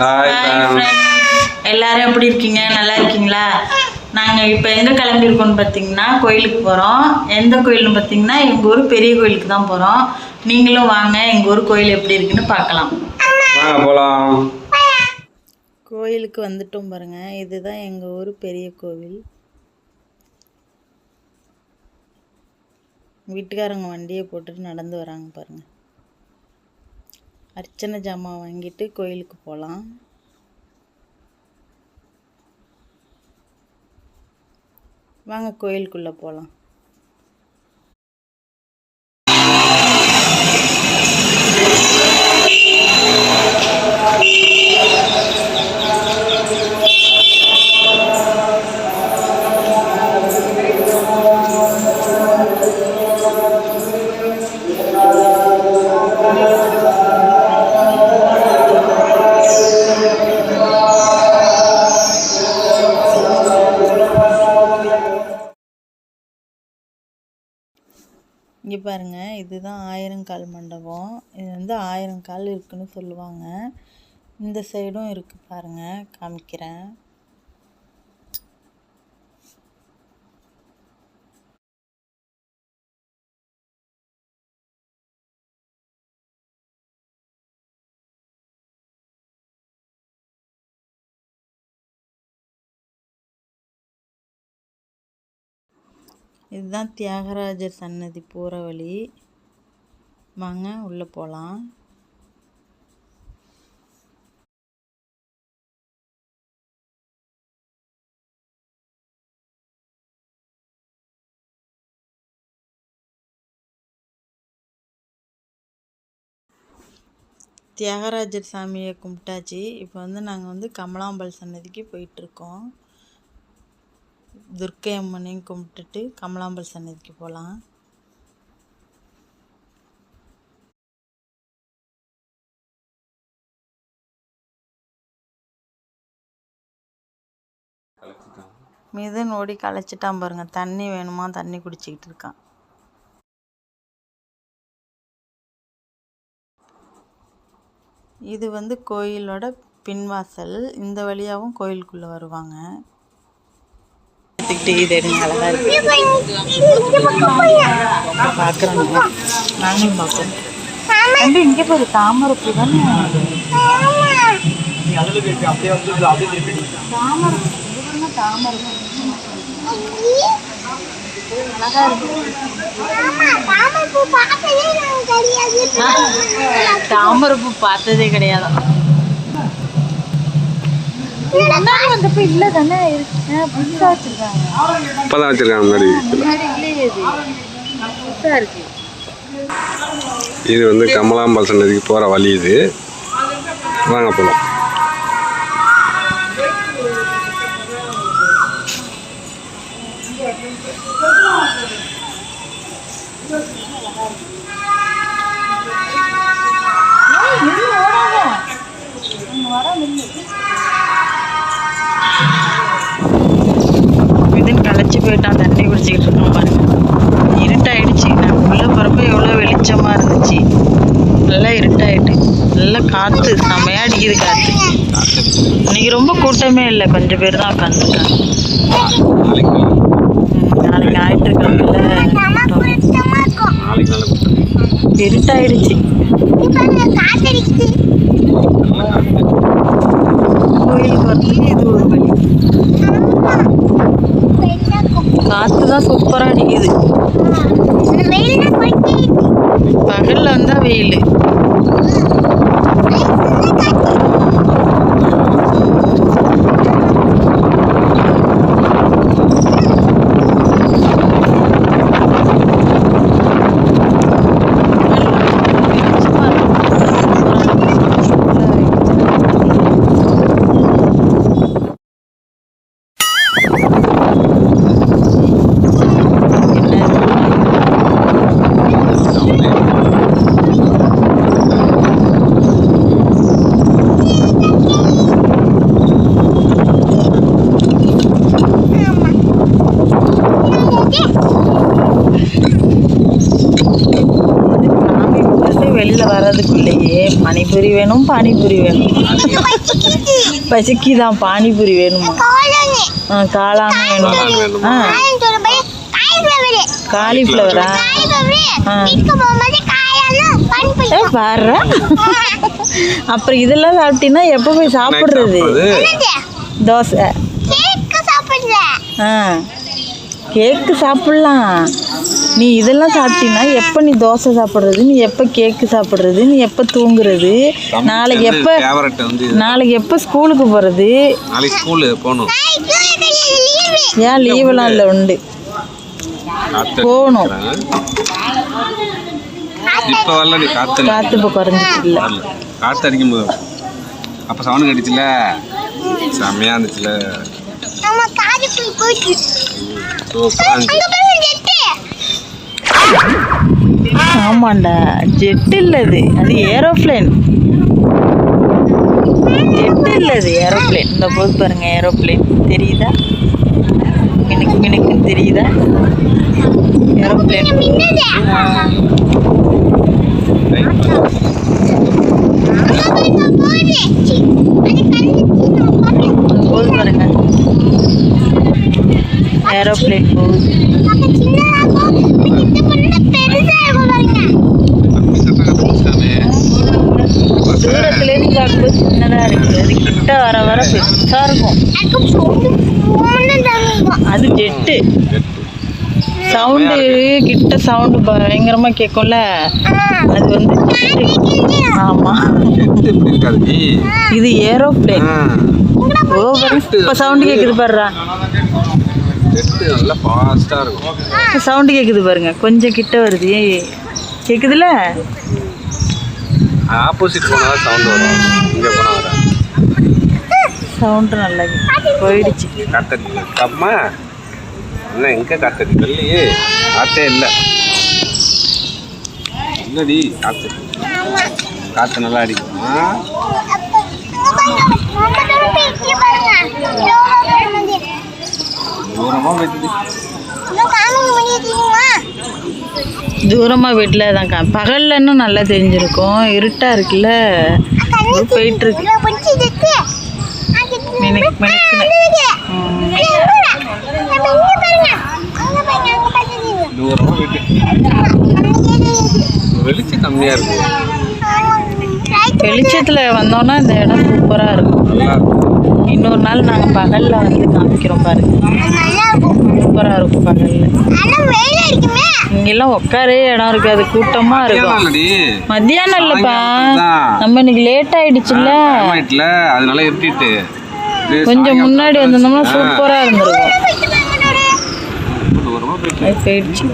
Hi Hi friends. எல்லாரும் எப்படி இருக்கீங்க? நல்லா இருக்கீங்களா? நாங்கள் இப்போ எங்கே கிளம்பியிருக்கோம்னு பார்த்தீங்கன்னா கோயிலுக்கு போகிறோம் எந்த கோயில்னு பார்த்தீங்கன்னா எங்கள் ஊர் பெரிய கோயிலுக்கு தான் போகிறோம் நீங்களும் வாங்க எங்கள் ஊர் கோயில் எப்படி இருக்குன்னு பார்க்கலாம். வாங்க போகலாம் கோயிலுக்கு வந்துட்டோம் பாருங்க. இதுதான் எங்கள் ஊர் பெரிய கோவில். வீட்டுக்காரங்க வண்டியை போட்டுட்டு நடந்து வராங்க பாருங்க. அர்ச்சனை ஜாமான் வாங்கிட்டு கோயிலுக்கு போகலாம் வாங்க கோயிலுக்குள்ளே போகலாம் ஆயிரங்கால் மண்டபம். இது வந்து ஆயிரம் கால் இருக்குன்னு சொல்லுவாங்க. இந்த சைடும் இருக்கு பாருங்க. காமிக்கிறேன். இதுதான் தியாகராஜர் சன்னதி போகிற வழி. வாங்க உள்ளே போகலாம் தியாகராஜர் சாமியை கும்பிட்டாச்சு. இப்போ வந்து நாங்கள் வந்து கமலாம்பல் சன்னதிக்கு போயிட்டுருக்கோம். துர்க்கை அம்மனையும் கும்பிட்டுட்டு கமலாம்பல் சன்னதிக்கு போகலாம் மிதன் ஓடி களைச்சிட்டான் பாருங்க. தண்ணி வேணுமா? தண்ணி குடிச்சிக்கிட்டு இருக்கான். இது வந்து கோயிலோட பின்வாசல். இந்த வழியாகவும் கோயிலுக்குள்ளே வருவாங்க. இது இருக்கு. பார்க்குறோங்க நாங்களும் இங்கே தாமரை பூ தானே? தாமரை பாருங்க தாமரை பூ. அழகா இருக்கு தாமரை பூ பார்த்ததே கிடையாது. வந்தப்ப இல்ல தானே? புதுசா வச்சிருக்காங்க? இப்போ தான் வச்சுருக்காங்க முன்னாடி. முன்னாடி இல்லையே இது. புதுசா இருக்கு. இது வந்து கமலாம்பாள் சன்னதிக்கு போகிற வழி இது. வாங்க போகலாம் போயிட்டான் இருக்கோம் பாருங்க. இருட்டாயிடுச்சு. நான் உள்ள போகிறப்ப எவ்வளோ வெளிச்சமாக இருந்துச்சு. நல்லா இருட்டாயிட்டு. நல்லா காற்று செம்மையாக அடிக்குது காற்று இன்னைக்கு ரொம்ப கூட்டமே இல்லை. கொஞ்சம் பேர் தான் உட்காந்துருக்காங்க. நாளைக்கு ஞாயிற்றுக்கிழமையில நாளைக்கு நல்ல இருட்டாயிடுச்சு கோயிலுக்கு வரதுக்கு இது ஒரு வழி காற்று தான் சூப்பராக அடிக்குது. பகலில் வந்தால் வெயில் என்ன பானிபூரி வேணும் பானிபூரி வேணும். பசிக்குதான் பானிபூரி வேணுமா? ஆ காளான் வேணும்? ஆ காலிஃப்ளவரா. ஆ. ஏ பாரு அப்புறம் இதெல்லாம் சாப்பிட்டீங்கன்னா எப்போ போய் சாப்பிட்றது? தோசை. ஆ. கேக்கு சாப்பிட்லாம். நீ இதெல்லாம் சாப்பிட்டீங்கன்னா எப்போ நீ தோசை சாப்பிட்றது? நீ எப்போ கேக்கு சாப்பிட்றது? நீ எப்போ தூங்குறது? நாளைக்கு எப்போ ஃபேவரட் வந்து நாளைக்கு எப்போ ஸ்கூலுக்கு போகிறது நாளைக்கு ஸ்கூலு போகணும். ஏன் லீவெல்லாம் இல்லை உண்டு. போகணும். இப்போ வரல நீ காத்து இல்ல. காற்று இப்போ குறைஞ்சிட்டு இல்லை. காற்று அடிக்கும் போது அப்போ சவுண்டு கடிச்சுல? செம்மையாக இருந்துச்சுல. சூப்பராக இருந்துச்சு. ஆமாண்டா ஜெட் இல்லை அது அது ஏரோப்ளேன் ஜெட் இல்லை அது ஏரோப்ளேன் இந்த போது பாருங்க ஏரோப்ளேன் தெரியுதா? மினுக்கு மினுக்கு தெரியுதா? ஏரோப்ளேன் போது பாருங்க. ஏரோப்ளேன் போகுது. பெருசாக இருக்கும். அது ஜெட்டு. சவுண்டு கிட்ட சவுண்டு பயங்கரமாக கேட்கும்ல அது வந்து நீ? இது ஏரோப்ளேன். ஓவர் இப்போ சவுண்டு கேட்குது பாருடா. சவுண்டு கேட்குது பாருங்க. கொஞ்சம் கிட்ட வருது. கேட்குதுல ஆப்போசிட் போனால் சவுண்ட் வரும். இங்கே போனால் வர சவுண்டு நல்லா. போயிடுச்சு. காத்தடி அம்மா. என்ன எங்கே காத்தடி? இல்லையே காத்தே இல்லை. இல்லடி காத்து? காற்று நல்லா அடிக்குமா? தூரமாக போயிட்டு தூரமாக வீட்டில் தான் பகலில் இன்னும் நல்லா தெரிஞ்சிருக்கும். இருட்டாக இருக்குல்ல. போயிட்டு இருக்கு மினுக்கு மினுக்குன்னு வெளிச்சம் கம்மியாக இருக்கு வெளிச்சத்தில் வந்தோன்னா இந்த இடம் சூப்பராக இருக்கும். நல்லா இருக்கும். இன்னொரு நாள் நாங்கள் பகலில் வந்து காமிக்கிறோம் பாருங்க சூப்பராக இருக்கும். பகலில். இங்கெல்லாம் உட்காரே இடம் இருக்காது கூட்டமாக இருக்கும். இல்லடி. மத்தியானம் இல்லைப்பா. நம்ம இன்னைக்கு லேட் ஆயிடுச்சுல்ல. அதனால இருட்டிட்டு. கொஞ்சம் முன்னாடி வந்திருந்தோம்னா. சூப்பராக இருந்திருக்கும். போயிடுச்சு.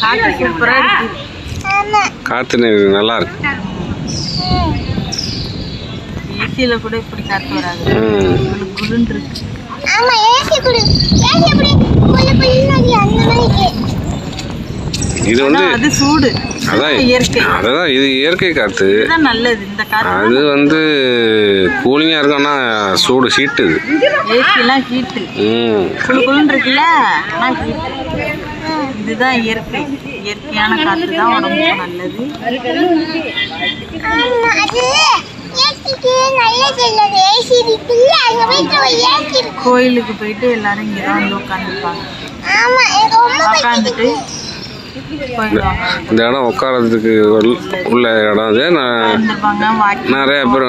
காற்று காற்று நல்லா இருக்கு. ஏசியில் கூட இப்படி காற்று வராது. குளுன்னு இது வந்து அது சூடு. அதான் இயற்கை. அதான் இது இயற்கை காற்று. நல்லது. இந்த காற்று அது வந்து கூலிங்காக இருக்கும் ஆனால் சூடு ஹீட்டு இது. ஏசிலாம் ஹீட்டு. ம். குளு குளுன்னு இருக்குல்ல ஆனால் ஹீட்டு. இதுதான் இயற்கை. இயற்கையான காற்று தான் உடம்புக்கு நல்லது. கோயிலுக்கு போயிட்டு எல்லாரும் இங்கே தான் வந்து உட்காந்துருப்பாங்க உட்காந்துட்டு இந்த இடம் உட்காரத்துக்கு உள்ள- இடம் இது. நான் நிறைய பேர்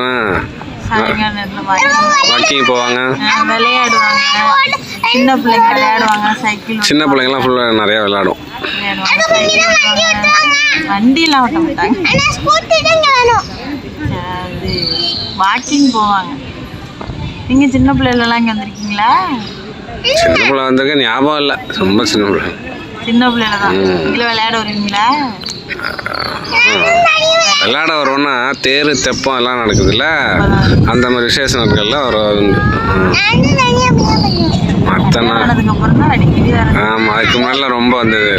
வாக்கிங் போவாங்க. சின்ன பிள்ளைங்க விளையாடுவாங்க சைக்கிள் சின்ன பிள்ளைங்கலாம் ஃபுல்லாக நிறையா விளையாடும். வண்டியெல்லாம் ஓட்ட மாட்டாங்க அது வாக்கிங் போவாங்க நீங்கள் சின்ன பிள்ளைகளெல்லாம் இங்கே வந்திருக்கீங்களா? சின்ன பிள்ளை வந்திருக்க ஞாபகம் இல்லை. ரொம்ப சின்ன பிள்ளை. சின்ன பிள்ளைல தான் விளையாட வருவீங்களா விளையாட வருவோன்னா தேர் தெப்பம் எல்லாம் நடக்குதுல்ல? அந்த மாதிரி விசேஷ நாட்கள்ல ஒரு மற்ற ஆமாம் அதுக்கு முன்னாடிலாம் ரொம்ப வந்தது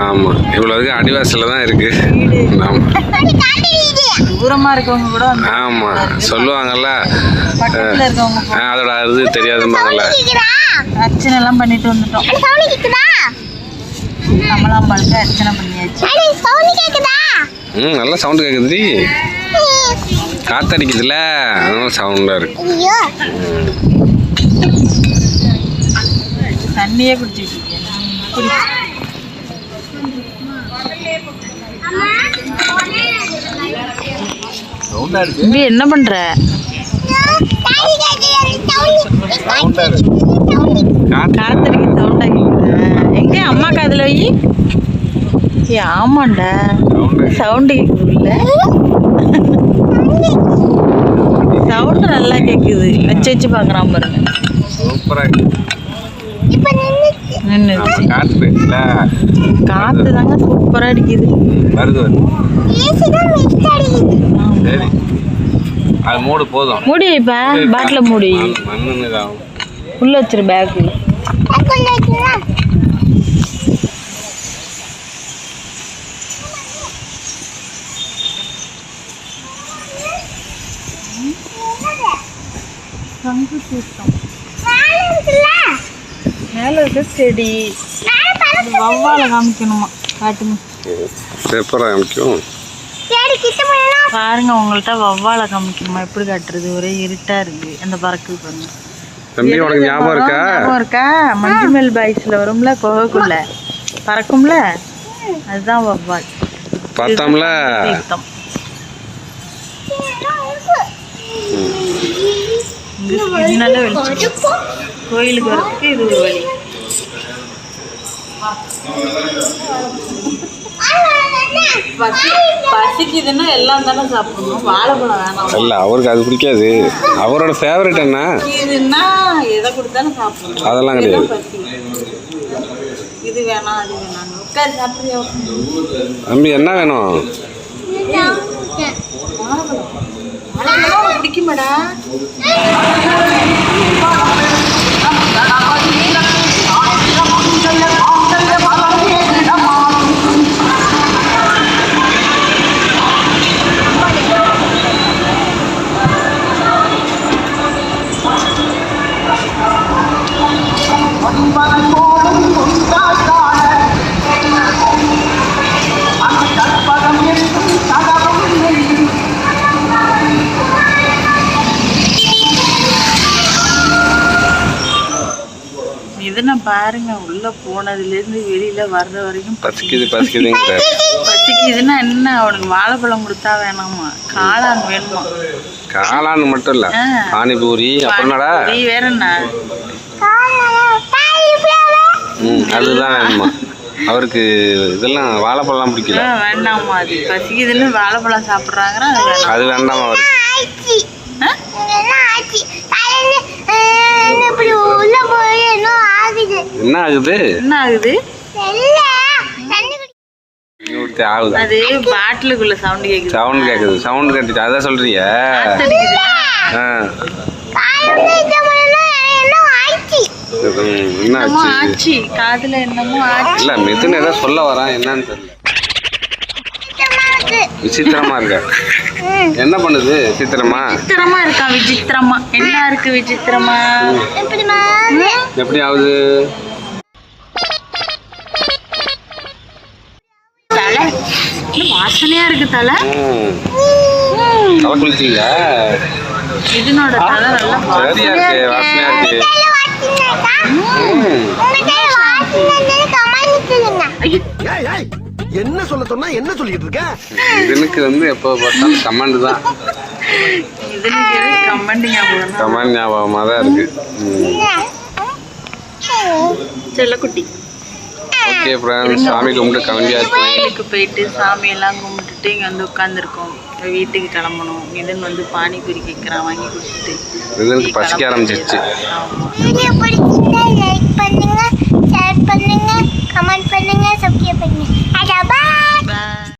ஆமாம் இவ்வளோதுக்கு அடிவாசலில் தான் இருக்குது ஆமாம் தூரமா இருக்கவங்க கூட வந்து ஆமாம் சொல்லுவாங்கல்ல. அதோட இது தெரியாதும்பாங்கல்ல அர்ச்சனை எல்லாம் பண்ணிட்டு வந்துட்டோம். கமலாம்பாளுக்கு அர்ச்சனை பண்ணியாச்சு. ம் நல்லா சவுண்டு கேட்குதுடி காத்தடிக்குதுல்ல அதனால சவுண்டாக இருக்கு. தண்ணியே குடிச்சிட்டு இருக்கேன் குடி. சவுண்டாக இருக்கு தம்பி என்ன பண்ற? காத்தடிக்கு சவுண்டா கேக்குது. எங்க அம்மா காதுல வை. ஏ ஆமாண்டா. சவுண்டு கேக்குதுல்ல. சவுண்டு நல்லா கேக்குது. வச்சு வச்சு பார்க்கறான் பாருங்க. சூப்பராக நின்றுச்சு காற்று போயிடுச்சுல காத்து தாங்க சூப்பரா அடிக்குது. வருது வருது. சரி. அது மூடு போதும். மூடி வைப்பா பாட்டில் மூடி. உள்ள வச்சிரு பேக்கு சங்கு தீர்த்தம் மேல இருக்க செடி. வவ்வால காமிக்கணுமா? காட்டுங்க. பாருங்க உங்கள்ட்ட வவ்வால காமிக்கணுமா? எப்படி காட்டுறது? ஒரே இருட்டா இருக்கு. அந்த பறக்குது பாருங்க. தம்பி உனக்கு ஞாபகம் இருக்கா? ஞாபகம் இருக்கா? மஞ்சுமெல் பாய்ஸ்ல வரும்ல குகைக்குள்ள பறக்கும்ல? அதுதான் வவ்வால். பார்த்தோம்ல? தீர்த்தம். இது நல்ல வெளிச்சம் கோயிலுக்கு வரதுக்கு இது ஒரு வழி பசி பசிக்குதுன்னா எல்லாம் தானே சாப்பிடணும். வாழைப்பழம் வேணாம். இல்லை அவருக்கு அது பிடிக்காது. அவரோட ஃபேவரட் என்ன? இதுன்னா எதை கொடுத்தாலும் சாப்பிடணும். அதெல்லாம் கிடையாது. இது வேணாம் அது வேணாம். உட்காரு சாப்பிடுறியா? தம்பி என்ன வேணும்? பிடிக்குமாடா? உள்ள போனதுல இருந்து வெளியில வர்ற வரைக்கும் பசிக்குது பசிக்குதுங்கிற பசிக்குதுன்னா என்ன அவனுக்கு வாழைப்பழம் கொடுத்தா வேணாமா? காளான் வேணுமா? காளான் மட்டும் இல்லை. பானிபூரி அப்புறம் என்னடா? நீ வேற என்ன? ம் அதுதான் வேணுமா? அவருக்கு இதெல்லாம் வாழைப்பழம்லாம் பிடிக்கல. வேண்டாமா அது பசிக்குதுன்னு வாழைப்பழம் சாப்பிட்றாங்கன்னா அது வேண்டாமா அவருக்கு? ஆ? என்ன ஆகுது? என்ன ஆகுது? அது பாட்டிலுக்குள்ள சவுண்ட் கேக்குது. சவுண்ட் கேட்குது சவுண்ட் கேட்டுச்சு அதான் சொல்றிய என்ன ஆச்சு? ஆச்சு. காதுல என்னமோ ஆச்சு. இல்ல மிதுன் ஏதோ சொல்ல வரான். என்னன்னு தெரியல. விசித்திரமா இருக்க. என்ன பண்ணுது விசித்திரமா? விசித்திரமா இருக்கா விசித்திரமா. என்ன இருக்கு விசித்திரமா? எப்படி ஆகுது தலை என்ன வாசனையா இருக்கு தலை. தலை குளிச்சிங்க இதனோட தலை நல்லா வாசனையா இருக்கு. வாசனையா இருக்கு. என்ன சொல்ல சொன்னா என்ன சொல்லிட்டு இருக்க? மிதுனுக்கு வந்து எப்போ பார்த்தாலும் கமெண்ட் தான். இதனுக்கு கமெண்ட் ஞாபகம்? தான் இருக்கு. செல்லக்குட்டி. ஓகே ஃப்ரெண்ட்ஸ் சாமி கும்பிட்டு கிளம்பியாச்சு. கோயிலுக்கு போயிட்டு சாமியெல்லாம் கும்பிட்டுட்டு இங்கே வந்து உட்காந்துருக்கோம் வீட்டுக்கு கிளம்பணும். மிதன் வந்து பானிபூரி கேட்குறான் வாங்கி கொடுத்துட்டு மிதுனுக்கு பசிக்க ஆரம்பிச்சிருச்சு. ஆமா. வீடியோ பிடிச்சிருந்தா லைக் பண்ணுங்க ஷேர் பண்ணுங்க கமெண்ட் பண்ணுங்க சப்ஸ்கிரைப் பண்ணுங்க. அடா பாய்